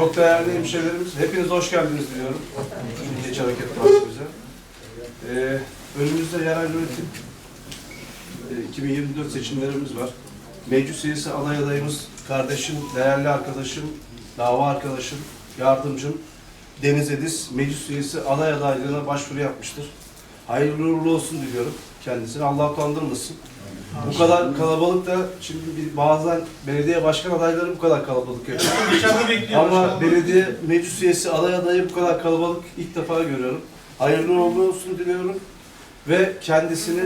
çok değerli hemşehrilerimiz, hepiniz hoş geldiniz diliyorum. Milliyetçi Hareket Partimize. Ee, önümüzde yerel yönetim e, 2024 seçimlerimiz var. Meclis üyesi aday adayımız, kardeşim, değerli arkadaşım, dava arkadaşım, yardımcım Deniz Ediz, meclis üyesi aday adaylığına başvuru yapmıştır. Hayırlı uğurlu olsun diliyorum kendisine. Allah utandırmasın. Bu kadar kalabalık da şimdi bir- bazen belediye başkan adayları bu kadar kalabalık yapıyor. Bekliyor. Ama belediye meclis üyesi aday adayı bu kadar kalabalık ilk defa görüyorum. Hayırlı uğurlu olsun diliyorum. Ve kendisini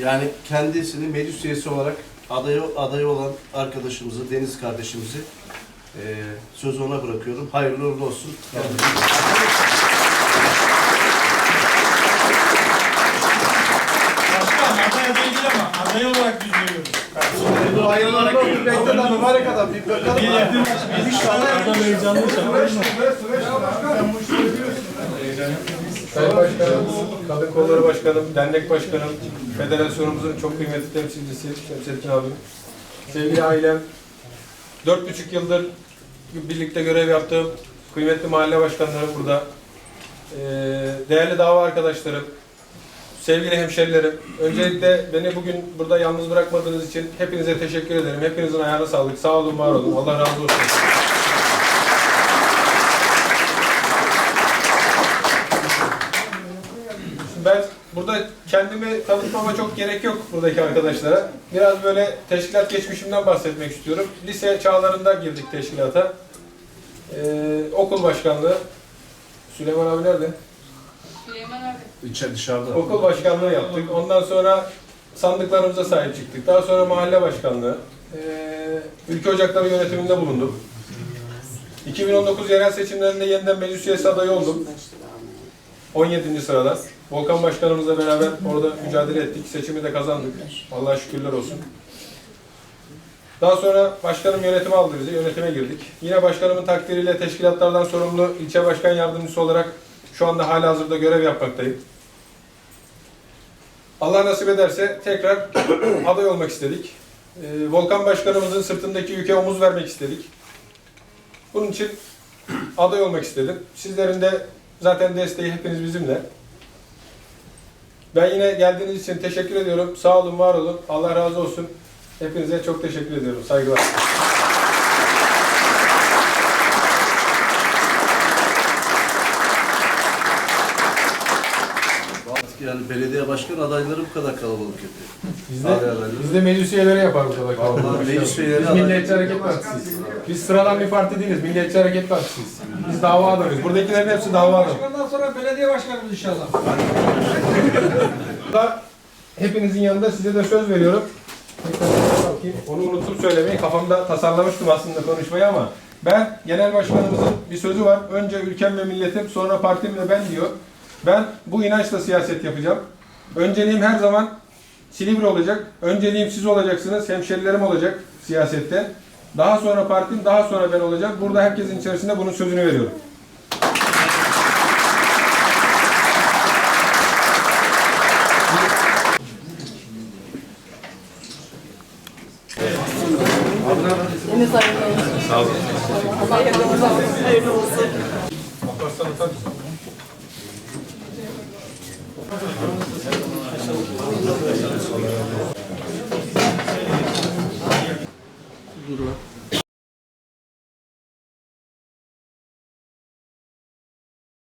yani kendisini meclis üyesi olarak adayı, adayı olan arkadaşımızı, Deniz kardeşimizi eee sözü ona bırakıyorum. Hayırlı uğurlu olsun. Başkan aday adayı aday olarak biz görüyoruz. Hayırlı uğurlu olsun. Bekle lan mübarek adam. Bir bakalım. Sayın Başkanım, Kadın Kolları Başkanım, Dernek Başkanım, Federasyonumuzun çok kıymetli temsilcisi Şemsettin abim, sevgili ailem, dört buçuk yıldır birlikte görev yaptığım kıymetli mahalle başkanlarım burada, Ee, değerli dava arkadaşlarım, sevgili hemşerilerim, öncelikle beni bugün burada yalnız bırakmadığınız için hepinize teşekkür ederim. Hepinizin ayağına sağlık. Sağ olun, var olun. Allah razı olsun. Ben burada kendimi tanıtmama çok gerek yok buradaki arkadaşlara. Biraz böyle teşkilat geçmişimden bahsetmek istiyorum. Lise çağlarında girdik teşkilata. Ee, okul başkanlığı. Süleyman abi nerede? İçe dışarıda. Okul başkanlığı yaptık. Ondan sonra sandıklarımıza sahip çıktık. Daha sonra mahalle başkanlığı. Ee, ülke ocakları yönetiminde bulundum. 2019 yerel seçimlerinde yeniden meclis üyesi adayı oldum. 17. sırada. Volkan Başkanımızla beraber orada mücadele ettik. Seçimi de kazandık. Allah'a şükürler olsun. Daha sonra başkanım yönetime aldı bizi. Yönetime girdik. Yine başkanımın takdiriyle teşkilatlardan sorumlu ilçe başkan yardımcısı olarak şu anda hala hazırda görev yapmaktayım. Allah nasip ederse tekrar aday olmak istedik. Ee, Volkan Başkanımızın sırtındaki yüke omuz vermek istedik. Bunun için aday olmak istedim. Sizlerin de zaten desteği hepiniz bizimle. Ben yine geldiğiniz için teşekkür ediyorum. Sağ olun, var olun. Allah razı olsun. Hepinize çok teşekkür ediyorum. Saygılar. Yani belediye başkan adayları bu kadar kalabalık yapıyor. Biz adayları. biz de meclis üyeleri yapar burada. Vallahi meclis üyeleri Biz Milliyetçi Hareket Partisiyiz. Biz sıradan bir parti değiliz. Milliyetçi Hareket Partisiyiz. Biz dava adamıyız. Buradakilerin hepsi dava adamı. Başkandan sonra belediye başkanımız inşallah. Burada hepinizin yanında size de söz veriyorum. Onu unutup söylemeyi kafamda tasarlamıştım aslında konuşmayı ama ben genel başkanımızın bir sözü var. Önce ülkem ve milletim sonra partim ve ben diyor. Ben bu inançla siyaset yapacağım. Önceliğim her zaman Silivri olacak. Önceliğim siz olacaksınız. Hemşerilerim olacak siyasette. Daha sonra partim, daha sonra ben olacağım. Burada herkesin içerisinde bunun sözünü veriyorum. Hayırlı. Sağ olun. Yardımcınız olsun. Hayırlı olsun. 对吧？